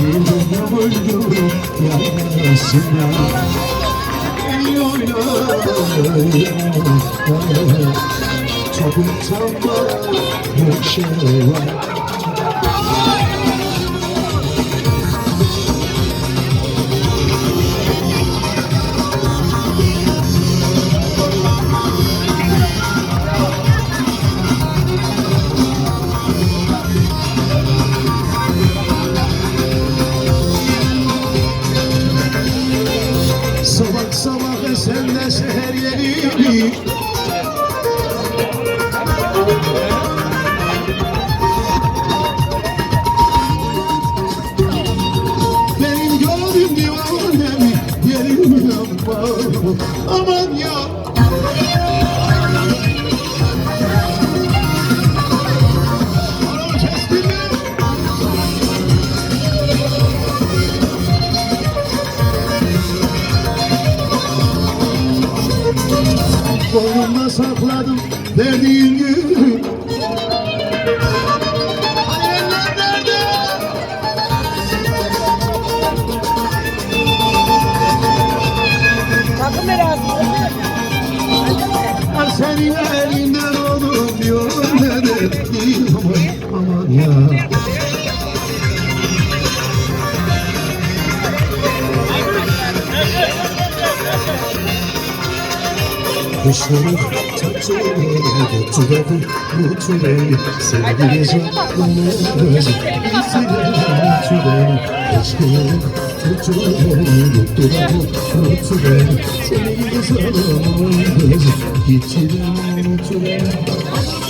Bir dünya boyunca yarasına bir şey var yeri Benim gönlüm divanem Yerim yapma Aman ya Boynumda sakladım verdiğin. Ah senin elinden oldum diyor nerede? Aman, aman ya Kuşları tatlıları götürelim, götürelim. Sevgili canlarımızı bitirelim, götürelim. Eşkıya götürelim, götürelim, götürelim. Sevgili canlarımızı bitirelim, götürelim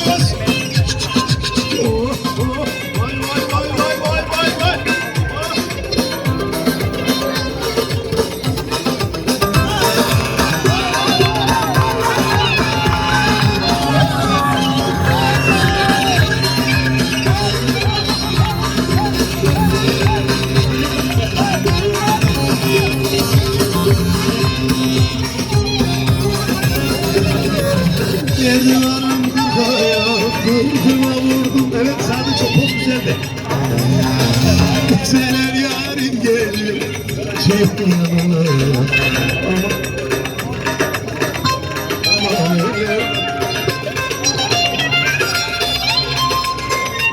Oh, Yerdivarım kaya, kırkıma vurdum. Evet sadece çok güzeldi. Senem yarim geliyor. Çık yanına.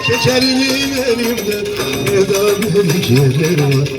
Şekerinin elimde ne da bir yerleri var.